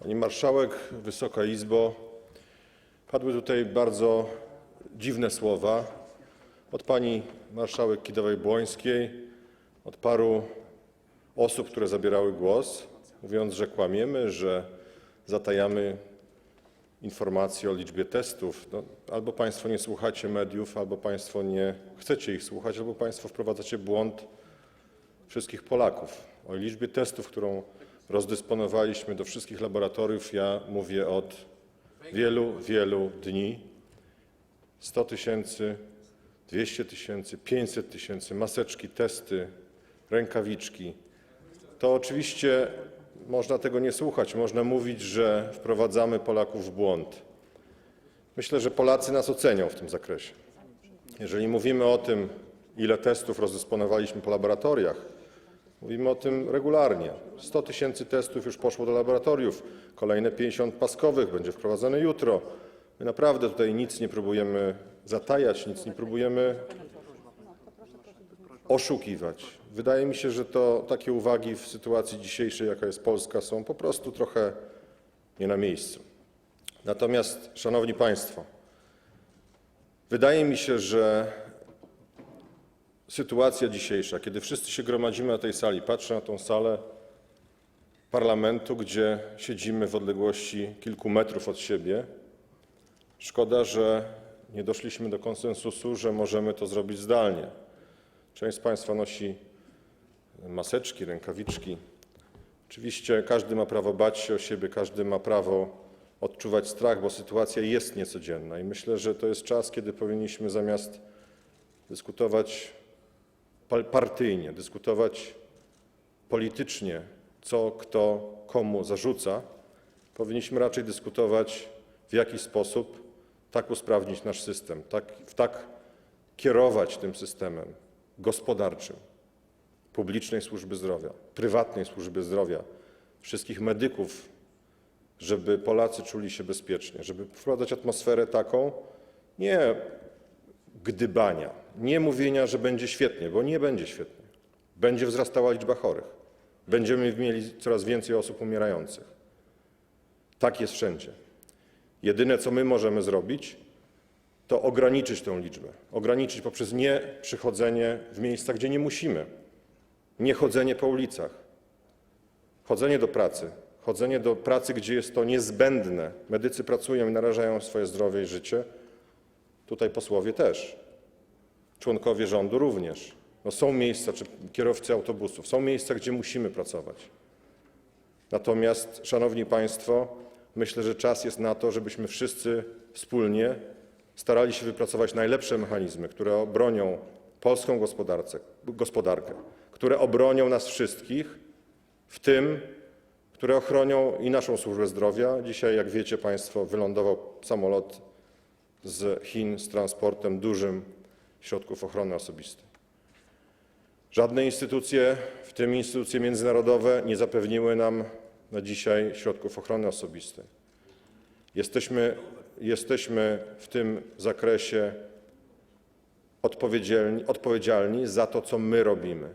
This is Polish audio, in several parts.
Pani Marszałek, Wysoka Izbo! Padły tutaj bardzo dziwne słowa od pani marszałek Kidawej-Błońskiej, od paru osób, które zabierały głos, mówiąc, że kłamiemy, że zatajamy informacje o liczbie testów. No, albo państwo nie słuchacie mediów, albo państwo nie chcecie ich słuchać, albo państwo wprowadzacie błąd wszystkich Polaków. O liczbie testów, którą rozdysponowaliśmy do wszystkich laboratoriów, ja mówię od wielu, wielu dni. 100 tysięcy, 200 tysięcy, 500 tysięcy, maseczki, testy, rękawiczki. To oczywiście można tego nie słuchać, można mówić, że wprowadzamy Polaków w błąd. Myślę, że Polacy nas ocenią w tym zakresie. Jeżeli mówimy o tym, ile testów rozdysponowaliśmy po laboratoriach, mówimy o tym regularnie. 100 tysięcy testów już poszło do laboratoriów, kolejne 50 paskowych będzie wprowadzone jutro. My naprawdę tutaj nic nie próbujemy zatajać, nic nie próbujemy oszukiwać. Wydaje mi się, że takie uwagi w sytuacji dzisiejszej, jaka jest Polska, są po prostu trochę nie na miejscu. Natomiast, szanowni państwo, wydaje mi się, że sytuacja dzisiejsza, kiedy wszyscy się gromadzimy na tej sali, patrzę na tą salę parlamentu, gdzie siedzimy w odległości kilku metrów od siebie, szkoda, że nie doszliśmy do konsensusu, że możemy to zrobić zdalnie. Część z Państwa nosi maseczki, rękawiczki. Oczywiście każdy ma prawo bać się o siebie, każdy ma prawo odczuwać strach, bo sytuacja jest niecodzienna i myślę, że to jest czas, kiedy powinniśmy zamiast dyskutować partyjnie, dyskutować politycznie, co kto komu zarzuca, powinniśmy raczej dyskutować, w jaki sposób tak usprawnić nasz system, tak, tak kierować tym systemem gospodarczym publicznej służby zdrowia, prywatnej służby zdrowia, wszystkich medyków, żeby Polacy czuli się bezpiecznie, żeby wprowadzać atmosferę taką nie gdybania, nie mówienia, że będzie świetnie, bo nie będzie świetnie. Będzie wzrastała liczba chorych. Będziemy mieli coraz więcej osób umierających. Tak jest wszędzie. Jedyne, co my możemy zrobić, to ograniczyć tę liczbę. Ograniczyć poprzez nie przychodzenie w miejsca, gdzie nie musimy, nie chodzenie po ulicach, chodzenie do pracy, chodzenie do pracy, gdzie jest to niezbędne. Medycy pracują i narażają swoje zdrowie i życie. Tutaj posłowie też, członkowie rządu również. No są miejsca, czy kierowcy autobusów, są miejsca, gdzie musimy pracować. Natomiast, szanowni państwo, myślę, że czas jest na to, żebyśmy wszyscy wspólnie starali się wypracować najlepsze mechanizmy, które obronią polską gospodarkę, które obronią nas wszystkich, w tym, które ochronią i naszą służbę zdrowia. Dzisiaj, jak wiecie państwo, wylądował samolot z Chin z transportem dużym środków ochrony osobistej. Żadne instytucje, w tym instytucje międzynarodowe, nie zapewniły nam na dzisiaj środków ochrony osobistej. Jesteśmy, jesteśmy w tym zakresie odpowiedzialni, odpowiedzialni za to, co my robimy.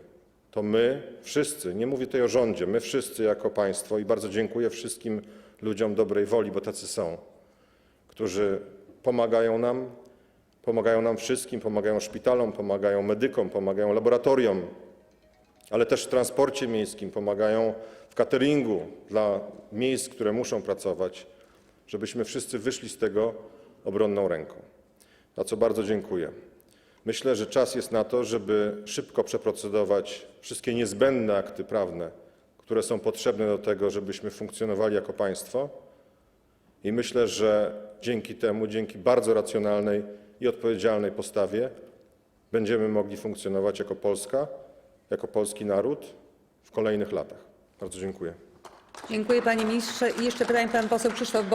To my wszyscy, nie mówię tutaj o rządzie, my wszyscy jako państwo i bardzo dziękuję wszystkim ludziom dobrej woli, bo tacy są, którzy pomagają nam, pomagają nam wszystkim, pomagają szpitalom, pomagają medykom, pomagają laboratoriom, ale też w transporcie miejskim, pomagają w cateringu dla miejsc, które muszą pracować, żebyśmy wszyscy wyszli z tego obronną ręką. Za co bardzo dziękuję. Myślę, że czas jest na to, żeby szybko przeprocedować wszystkie niezbędne akty prawne, które są potrzebne do tego, żebyśmy funkcjonowali jako państwo. I myślę, że dzięki temu, dzięki bardzo racjonalnej i odpowiedzialnej postawie, będziemy mogli funkcjonować jako Polska, jako polski naród w kolejnych latach. Bardzo dziękuję. Dziękuję panie ministrze. I jeszcze pytanie pan poseł Krzysztof Bosak.